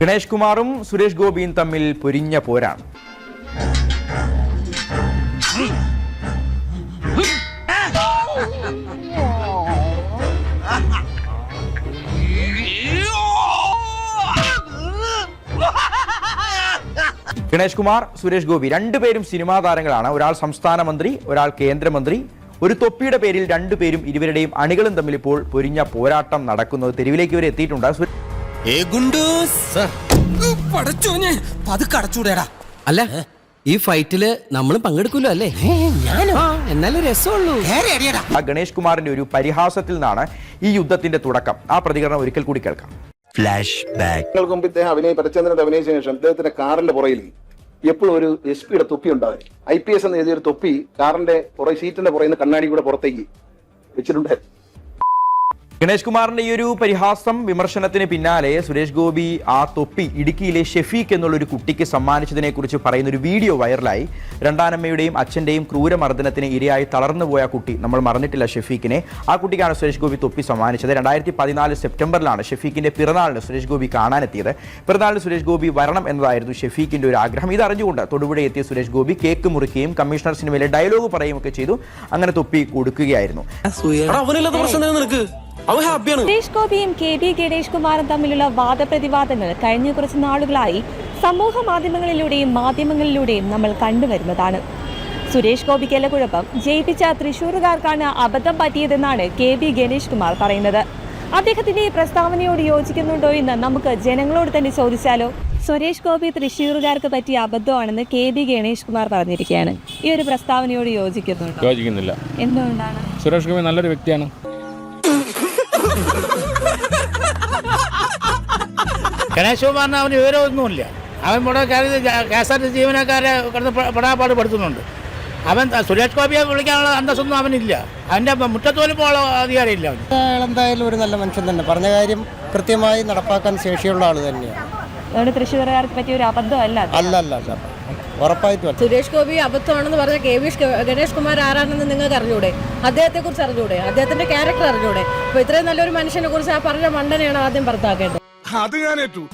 ഗണേഷ് കുമാറും സുരേഷ് ഗോപിയും തമ്മിൽ പൊരിഞ്ഞ പോരാണ് ഗണേഷ് കുമാർ സുരേഷ് ഗോപി രണ്ടുപേരും സിനിമാ താരങ്ങളാണ്. ഒരാൾ സംസ്ഥാന മന്ത്രി ഒരാൾ കേന്ദ്രമന്ത്രി ഒരു തൊപ്പിയുടെ പേരിൽ രണ്ടുപേരും ഇരുവരുടെയും അണികളും തമ്മിൽ ഇപ്പോൾ പൊരിഞ്ഞ പോരാട്ടം നടക്കുന്നത് തെരുവിലേക്ക് വരെ എത്തിയിട്ടുണ്ട്. പതുക്കെ അടച്ചൂടേടാ അല്ല ഈ ഫൈറ്റിൽ നമ്മൾ പങ്കെടുക്കൂലോ അല്ലേ? എന്നാലും രസമുള്ളൂ. ആ ഗണേഷ് കുമാറിന്റെ ഒരു പരിഹാസത്തിൽ നിന്നാണ് ഈ യുദ്ധത്തിന്റെ തുടക്കം. ആ പ്രതികരണം ഒരിക്കൽ കൂടി കേൾക്കാം. ഫ്ലാഷ് ബാക്ക് മുമ്പ് ഇദ്ദേഹം അഭിനയ പരചന്ദ്രന്റെ അഭിനയിച്ച ശേഷം ഇദ്ദേഹത്തിന്റെ കാറിന്റെ പുറയിൽ എപ്പോഴും ഒരു എസ് പിയുടെ തൊപ്പി ഉണ്ടാവും ഐ പി എസ് എന്ന് എഴുതിയ ഒരു തൊപ്പി കാറിന്റെ പുറ സീറ്റിന്റെ പുറയിൽ നിന്ന് കണ്ണാടി കൂടെ പുറത്തേക്ക് വെച്ചിട്ടുണ്ടായിരുന്നു. ഗണേഷ് കുമാറിന്റെ ഈ ഒരു പരിഹാസം വിമർശനത്തിന് പിന്നാലെ സുരേഷ് ഗോപി ആ തൊപ്പി ഇടുക്കിയിലെ ഷെഫീഖ് എന്നുള്ളൊരു കുട്ടിക്ക് സമ്മാനിച്ചതിനെ കുറിച്ച് പറയുന്ന ഒരു വീഡിയോ വൈറലായി. രണ്ടാനമ്മയുടെയും അച്ഛന്റെയും ക്രൂരമർദ്ദനത്തിന് ഇരയായി തളർന്നുപോയ കുട്ടി നമ്മൾ മറന്നിട്ടില്ല ഷെഫീഖിനെ. ആ കുട്ടിക്കാണ് സുരേഷ് ഗോപി തൊപ്പി സമ്മാനിച്ചത്. രണ്ടായിരത്തി പതിനാല് സെപ്റ്റംബറിലാണ് ഷെഫീഖിന്റെ പിറന്നാളിന് സുരേഷ് ഗോപി കാണാനെത്തിയത്. പിറന്നാളിന് സുരേഷ് ഗോപി വരണം എന്നതായിരുന്നു ഷെഫീഖിന്റെ ഒരു ആഗ്രഹം. ഇത് അറിഞ്ഞുകൊണ്ട് തൊടുപുഴ എത്തിയ സുരേഷ് ഗോപി കേക്ക് മുറിക്കുകയും കമ്മീഷണർ സിനിമയിലെ ഡയലോഗ് പറയുകയും ഒക്കെ ചെയ്തു. അങ്ങനെ തൊപ്പി കൊടുക്കുകയായിരുന്നു. അവൻ ഹാപ്പിയാണ് സുരേഷ് ഗോപിയും കെ ബി ഗണേഷ് കുമാറും തമ്മിലുള്ള വാദപ്രതിവാദങ്ങൾ കഴിഞ്ഞ കുറച്ച് നാളുകളായി സമൂഹ മാധ്യമങ്ങളിലൂടെയും മാധ്യമങ്ങളിലൂടെയും നമ്മൾ കണ്ടുവരുന്നതാണ്. സുരേഷ് ഗോപിക്കല്ല കുഴപ്പം ജയിപ്പിച്ച തൃശൂറുകാർക്കാണ് അബദ്ധം പറ്റിയതെന്നാണ് കെ ബി ഗണേഷ് കുമാർ പറയുന്നത്. അദ്ദേഹത്തിന്റെ ഈ പ്രസ്താവനയോട് യോജിക്കുന്നുണ്ടോ എന്ന് നമുക്ക് ജനങ്ങളോട് തന്നെ ചോദിച്ചാലോ? സുരേഷ് ഗോപി തൃശ്ശൂറുകാർക്ക് പറ്റിയ അബദ്ധമാണെന്ന് കെ ബി ഗണേഷ് കുമാർ പറഞ്ഞിരിക്കുകയാണ്. ഈ ഒരു പ്രസ്താവനയോട് യോജിക്കുന്നുണ്ടോ? യോജിക്കുന്നില്ല. എന്തുകൊണ്ടാണ്? സുരേഷ് ഗോപി നല്ലൊരു വ്യക്തിയാണ്. ഗണേശ് കുമാറിന് അവന് വിവരമൊന്നുമില്ല. അവൻ ഇവിടെ കെ എസ് ആർ ടി ജീവനക്കാരെ കിടന്ന് പെടാപ്പാട് പെടുത്തുന്നുണ്ട്. അവൻ സുരേഷ് ഗോപിയെ വിളിക്കാനുള്ള അന്തസ്സൊന്നും അവനില്ല. അവന്റെ മുറ്റത്തോലും അധികാരം അധികാരമില്ല അവന്. അയാൾ എന്തായാലും ഒരു നല്ല മനുഷ്യൻ തന്നെ. പറഞ്ഞ കാര്യം കൃത്യമായി നടപ്പാക്കാൻ ശേഷിയുള്ള ആൾ തന്നെയാണ്. തൃശ്ശൂർ പറ്റിയ ഒരു അബദ്ധമല്ല. അല്ല അല്ല അല്ല. ഉറപ്പായിട്ടും സുരേഷ് ഗോപി അബദ്ധമാണെന്ന് പറഞ്ഞ കെ വി ഗണേഷ് കുമാർ ആരാണെന്ന് നിങ്ങൾക്ക് അറിഞ്ഞൂടെ? അദ്ദേഹത്തെ കുറിച്ച് അറിഞ്ഞൂടെ? അദ്ദേഹത്തിന്റെ ക്യാരക്ടർ അറിഞ്ഞൂടെ? അപ്പൊ ഇത്രയും നല്ലൊരു മനുഷ്യനെ കുറിച്ച് ആ പറഞ്ഞ മണ്ടനെയാണ് ആദ്യം പുറത്താക്കേണ്ടത്. അത് ഞാൻ ഏറ്റു